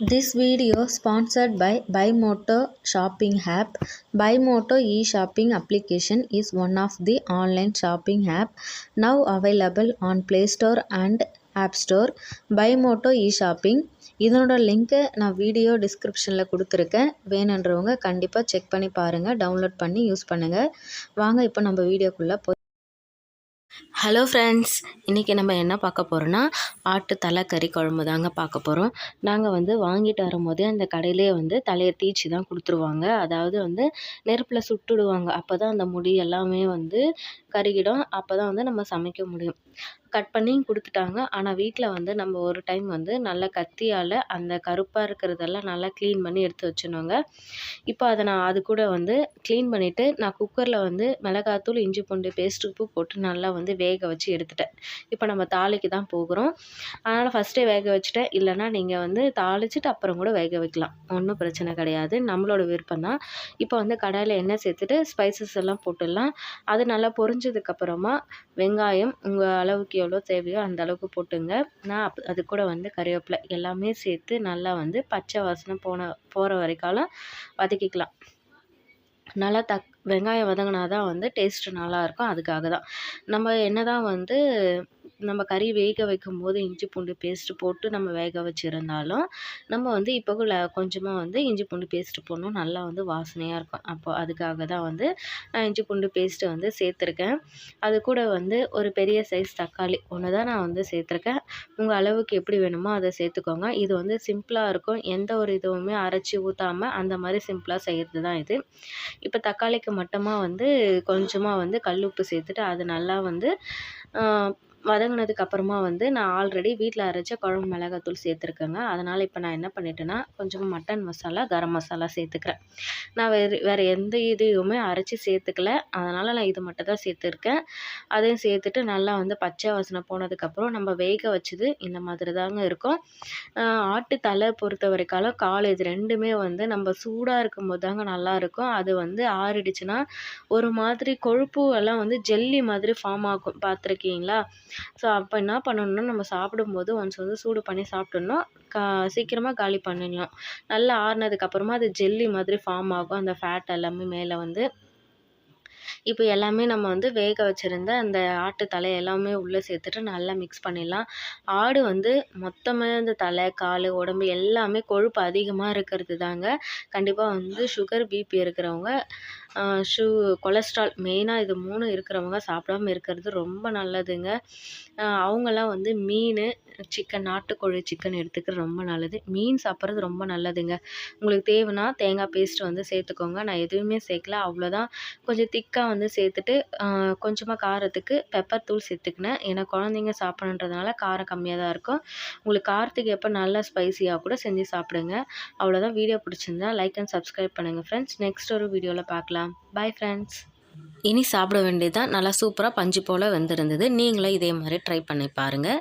This video sponsored by Buymoto shopping app. Buymoto e-shopping application is one of the online shopping app now available on Play Store and App Store. Buymoto e-shopping இதனோட லிங்க்கை நான் video டிஸ்கிரிப்ஷனில் கொடுத்துருக்கேன் வேணுன்றவங்க கண்டிப்பாக check பண்ணி பாருங்கள் download பண்ணி யூஸ் பண்ணுங்கள் வாங்க இப்போ நம்ம வீடியோக்குள்ளே போய் ஹலோ ஃப்ரெண்ட்ஸ் இன்றைக்கி நம்ம என்ன பார்க்க போகிறோன்னா ஆட்டு தலை கறி குழம்பு தாங்க பார்க்க போகிறோம் நாங்கள் வந்து வாங்கிட்டு வரும்போதே அந்த கடையிலே வந்து தலையை தீச்சு தான் கொடுத்துருவாங்க. அதாவது வந்து நெருப்பில் சுட்டுடுவாங்க. அப்போ தான் அந்த முடி எல்லாமே வந்து கருகிடும். அப்போ தான் வந்து நம்ம சமைக்க முடியும். கட் பண்ணி கொடுத்துட்டாங்க. ஆனால் வீட்டில் வந்து நம்ம ஒரு டைம் வந்து நல்லா கத்தியால் அந்த கருப்பாக இருக்கிறதெல்லாம் நல்லா க்ளீன் பண்ணி எடுத்து வச்சிடணுங்க. இப்போ அதை நான் அது கூட வந்து க்ளீன் பண்ணிவிட்டு நான் குக்கரில் வந்து மிளகாத்தூள் இஞ்சி பூண்டு பேஸ்ட் உப்பு போட்டு நல்லா வந்து வேக வச்சு எடுத்துட்டேன். இப்போ நம்ம தாளிக்கு தான் போகிறோம். அதனால் ஃபஸ்ட்டே வேக வச்சுட்டேன். இல்லைனா நீங்கள் வந்து தாளிச்சிட்டு அப்புறம் கூட வேக வைக்கலாம். ஒன்றும் பிரச்சனை கிடையாது. நம்மளோட விருப்பம் தான். இப்போ வந்து கடாயில் எண்ணெய் சேர்த்துட்டு ஸ்பைசஸ் எல்லாம் போட்டுடலாம். அது நல்லா பொரிஞ்சதுக்கப்புறமா வெங்காயம் உங்கள் அளவுக்கு எவ்வளோ தேவையோ அந்த அளவுக்கு போட்டுங்க. நான் அது கூட வந்து கறிவேப்பிலை எல்லாமே சேர்த்து நல்லா வந்து பச்சை வாசனை போன போகிற வரைக்காலும் வதக்கிக்கலாம். நல்லா தக் வெங்காயம் வதங்கினா தான் வந்து டேஸ்ட்டு நல்லாயிருக்கும். அதுக்காக தான் நம்ம என்ன தான் வந்து நம்ம கறி வேக வைக்கும் போது இஞ்சி பூண்டு பேஸ்ட்டு போட்டு நம்ம வேக வச்சுருந்தாலும் நம்ம வந்து இப்போ கொஞ்சமாக வந்து இஞ்சி பூண்டு பேஸ்ட்டு போடணும். நல்லா வந்து வாசனையாக இருக்கும். அப்போ அதுக்காக தான் வந்து நான் இஞ்சி பூண்டு பேஸ்ட்டு வந்து சேர்த்துருக்கேன். அது கூட வந்து ஒரு பெரிய சைஸ் தக்காளி ஒன்று தான் நான் வந்து சேர்த்துருக்கேன். உங்கள் அளவுக்கு எப்படி வேணுமோ அதை சேர்த்துக்கோங்க. இது வந்து சிம்பிளாக இருக்கும். எந்த ஒரு இதுவுமே அரைச்சி ஊற்றாமல் அந்த மாதிரி சிம்பிளாக செய்கிறது தான் இது. இப்போ தக்காளிக்கு மட்டுமாக வந்து கொஞ்சமாக வந்து கல் உப்பு சேர்த்துட்டு அது நல்லா வந்து வதங்கினதுக்கு அப்புறமா வந்து நான் ஆல்ரெடி வீட்டில் அரைச்ச குழம்பு மிளகாத்தூள் சேர்த்துருக்கேங்க. அதனால் இப்போ நான் என்ன பண்ணிட்டேன்னா கொஞ்சம் மட்டன் மசாலா கரம் மசாலா சேர்த்துக்கிறேன். நான் வேறு வேறு எந்த இதையுமே அரைச்சி சேர்த்துக்கல. அதனால் நான் இது மட்டும் தான் சேர்த்துருக்கேன். அதையும் சேர்த்துட்டு நல்லா வந்து பச்சை வாசனை போனதுக்கப்புறம் நம்ம வேக வச்சது இந்த மாதிரி தாங்க இருக்கும். ஆட்டு தலை பொறுத்த வரைக்காலும் கால் இது ரெண்டுமே வந்து நம்ம சூடாக இருக்கும்போது தாங்க நல்லாயிருக்கும் அது வந்து ஆறிடுச்சுன்னா ஒரு மாதிரி கொழுப்பு எல்லாம் வந்து ஜெல்லி மாதிரி ஃபார்ம் ஆகும். பார்த்துருக்கீங்களா? ஸோ அப்போ என்ன பண்ணணும்னா நம்ம சாப்பிடும்போது ஒன்ஸ் வந்து சூடு பண்ணி சாப்பிட்டோம்னா கா சீக்கிரமாக காலி பண்ணிடலாம். நல்லா ஆறுனதுக்கப்புறமா அது ஜெல்லி மாதிரி ஃபார்ம் ஆகும். அந்த ஃபேட் எல்லாமே மேலே வந்து இப்போ எல்லாமே நம்ம வந்து வேக வச்சுருந்த அந்த ஆட்டு தலை எல்லாமே உள்ளே சேர்த்துட்டு நல்லா மிக்ஸ் பண்ணிடலாம். ஆடு வந்து மொத்தமாக இந்த தலை கால் உடம்பு எல்லாமே கொழுப்பு அதிகமாக இருக்கிறது தாங்க கண்டிப்பாக வந்து சுகர் பிபி இருக்கிறவங்க ஷு கொலஸ்ட்ரால் மெயினாக இது மூணு இருக்கிறவங்க சாப்பிடாம இருக்கிறது ரொம்ப நல்லதுங்க. அவங்கெல்லாம் வந்து மீன் சிக்கன் நாட்டுக்கோழி சிக்கன் எடுத்துக்கிறது ரொம்ப நல்லது. மீன் சாப்பிட்றது ரொம்ப நல்லதுங்க. உங்களுக்கு தேவைன்னா தேங்காய் பேஸ்ட் வந்து சேர்த்துக்கோங்க. நான் எதுவுமே சேர்க்கல. அவ்வளோதான் கொஞ்சம் திக்காக வந்து சேர்த்துட்டு கொஞ்சமாக காரத்துக்கு பெப்பர் தூள் சேர்த்துக்கினேன். ஏன்னா குழந்தைங்க சாப்பிட்ணுன்றதுனால காரம் கம்மியாக தான் இருக்கும். உங்களுக்கு காரத்துக்கு எப்போ நல்லா ஸ்பைசியாக கூட செஞ்சு சாப்பிடுங்க. அவ்வளோதான் வீடியோ பிடிச்சிருந்தா லைக் அண்ட் சப்ஸ்கிரைப் பண்ணுங்கள் ஃப்ரெண்ட்ஸ் நெக்ஸ்ட் ஒரு வீடியோவில் பார்க்கலாம். பாய் ஃப்ரெண்ட்ஸ் இனி சாப்பிட வேண்டியதான் நல்லா சூப்பராக பஞ்சு போல் வெந்திருந்தது. நீங்களும் இதே மாதிரி ட்ரை பண்ணி பாருங்கள்